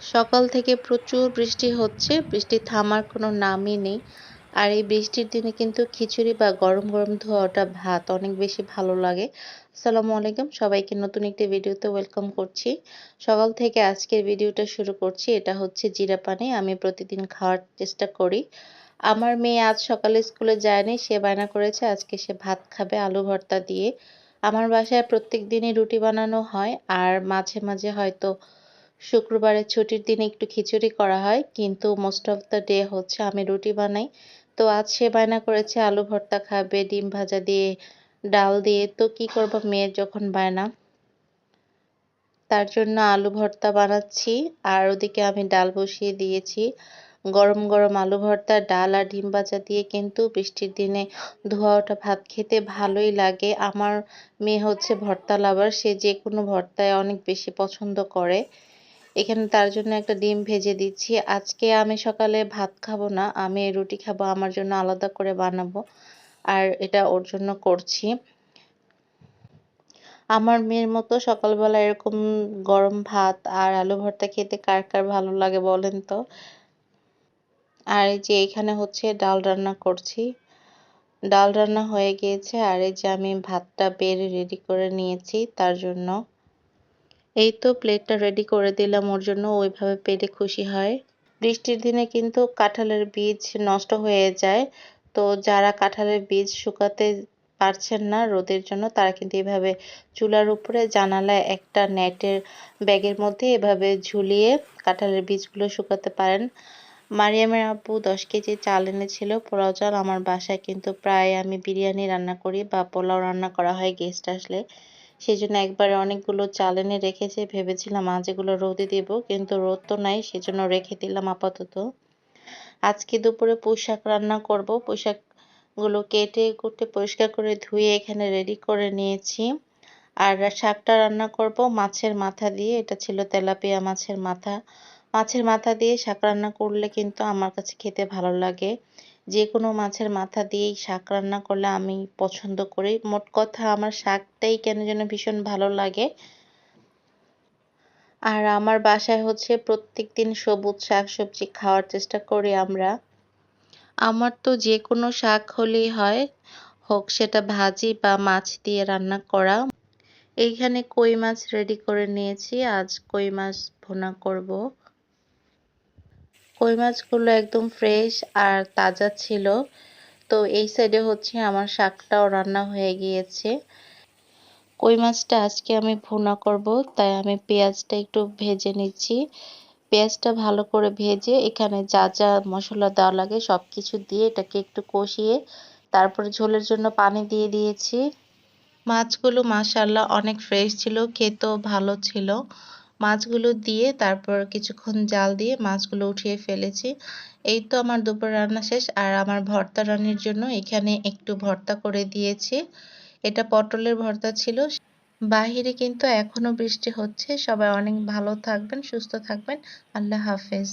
সকাল থেকে প্রচুর বৃষ্টি হচ্ছে, বৃষ্টি থামার কোনো নামই নেই। আর এই বৃষ্টির দিনে কিন্তু খিচুড়ি বা গরম গরম ধোয়াটা ভাত, অনেক বেশি ভালো লাগে। আসসালামু আলাইকুম, সবাইকে নতুন একটি ভিডিওতে ওয়েলকাম করছি। সকাল থেকে আজকের ভিডিওটা শুরু করছি, এটা হচ্ছে জিরা পানি, আমি প্রতিদিন খাওয়ার চেষ্টা করি। আমার মেয়ে আজ সকালে স্কুলে যায়নি, সে বায়না করেছে আজকে সে ভাত খাবে আলু ভর্তা দিয়ে। আমার বাসায় প্রত্যেক দিনই রুটি বানানো হয়, আর মাঝে মাঝে হয়তো শুক্রবারের ছুটির দিনে একটু খিচুড়ি করা হয়, কিন্তু মোস্ট অফ দ্য ডে হচ্ছে আমি রুটি বানাই। তো আজ সে বায়না করেছে, আলু ভর্তা খাবে, ডিম ভাজা দিয়ে, ডাল দিয়ে। তো কি করব মেয়ের যখন বায়না? তার জন্য আলু ভর্তা বানাচ্ছি, আর ওদিকে আমি ডাল বসিয়ে দিয়েছি। গরম গরম আলু ভর্তা, ডাল আর ডিম ভাজা দিয়ে কিন্তু বৃষ্টির দিনে ধোয়া ওঠা ভাত খেতে ভালোই লাগে। আমার মেয়ে হচ্ছে ভর্তা লাভার সে যে কোনো ভর্তায় অনেক বেশি পছন্দ করে। এখানে তার জন্য একটা ডিম ভেজে দিচ্ছি। আজকে আমি সকালে ভাত খাব না, আমি রুটি খাব, আমার জন্য আলাদা করে বানাবো। আর এটা ওর জন্য করছি। আমার মেয়ের মতো সকালবেলা এরকম গরম ভাত আর আলু ভর্তা খেতে কার কার ভালো লাগে বলেন তো? আর এই যে এখানে হচ্ছে ডাল রান্না করছি। ডাল রান্না হয়ে গিয়েছে আর এই যে আমি ভাতটা বেড়ে রেডি করে নিয়েছি তার জন্য। এই তো প্লেটটা রেডি করে দিলাম, ওর জন্য ওইভাবে পেলে খুশি হয়। বৃষ্টির দিনে কিন্তু কাঁঠালের বীজ নষ্ট হয়ে যায়, তো যারা কাঁঠালের বীজ শুকাতে পারছেন না রোদের জন্য, তারা কিন্তু এভাবে চুলার উপরে জানালায় একটা নেটের ব্যাগের মধ্যে এভাবে ঝুলিয়ে কাঁঠালের বীজগুলো শুকাতে পারেন। মারিয়ামের আপু দশ কেজি চাল এনেছিল, পোলাও চাল। আমার বাসায় কিন্তু প্রায় আমি বিরিয়ানি রান্না করি বা পোলাও রান্না করা হয় গেস্ট আসলে। সেই জন্য একবারে অনেকগুলো চাল এনে রেখেছে। ভেবেছিলাম আজ এগুলো রোদে দেব, কিন্তু রোদ তো নাই, সেজন্য রেখে দিলাম আপাতত। আজকে দুপুরে পোশাক রান্না করব। পোশাকগুলো কেটে কুটে পরিষ্কার করে ধুয়ে এখানে রেডি করে নিয়েছি। আর শাকটা রান্না করব মাছের মাথা দিয়ে। এটা ছিল তেলাপিয়া মাছের মাথা। মাছের মাথা দিয়ে শাক রান্না করলে কিন্তু আমার কাছে খেতে ভালো লাগে। যে কোনো মাছের মাথা দিয়েই শাক রান্না করলে আমি পছন্দ করি। মোট কথা আমার শাকটাই কেন যেন ভীষণ ভালো লাগে। আর আমার বাসায় হচ্ছে প্রত্যেক দিন সবুজ শাক সবজি খাওয়ার চেষ্টা করি আমরা। আমার তো যে কোনো শাক হলেই হয়, হোক সেটা ভাজি বা মাছ দিয়ে রান্না করা। এইখানে কই মাছ রেডি করে নিয়েছি, আজ কই মাছ ভুনা করব। কই মাছগুলো একদম ফ্রেশ আর তাজা ছিল। তো এই সাইডে হচ্ছে আমার শাকটাও রান্না হয়ে গিয়েছে। কই মাছটা আজকে আমি ভুনা করব, তাই আমি পেঁয়াজটা একটু ভেজে নিচ্ছি। পেঁয়াজটা ভালো করে ভেজে এখানে যা যা মশলা দেওয়া লাগে সব কিছু দিয়ে এটাকে একটু কষিয়ে তারপরে ঝোলের জন্য পানি দিয়ে দিয়েছি। মাছগুলো মাশাল্লাহ অনেক ফ্রেশ ছিল, খেতেও ভালো ছিল। মাছগুলো দিয়ে তারপর কিছুক্ষণ জাল দিয়ে মাছগুলো উঠিয়ে ফেলেছি। এই তো আমার দুপুর রান্না শেষ। আর আমার ভর্তা রান্নার জন্য এখানে একটু ভর্তা করে দিয়েছি। এটা পটলের ভর্তা ছিল। বাহিরে কিন্তু এখনও বৃষ্টি হচ্ছে। সবাই অনেক ভালো থাকবেন, সুস্থ থাকবেন। আল্লাহ হাফেজ।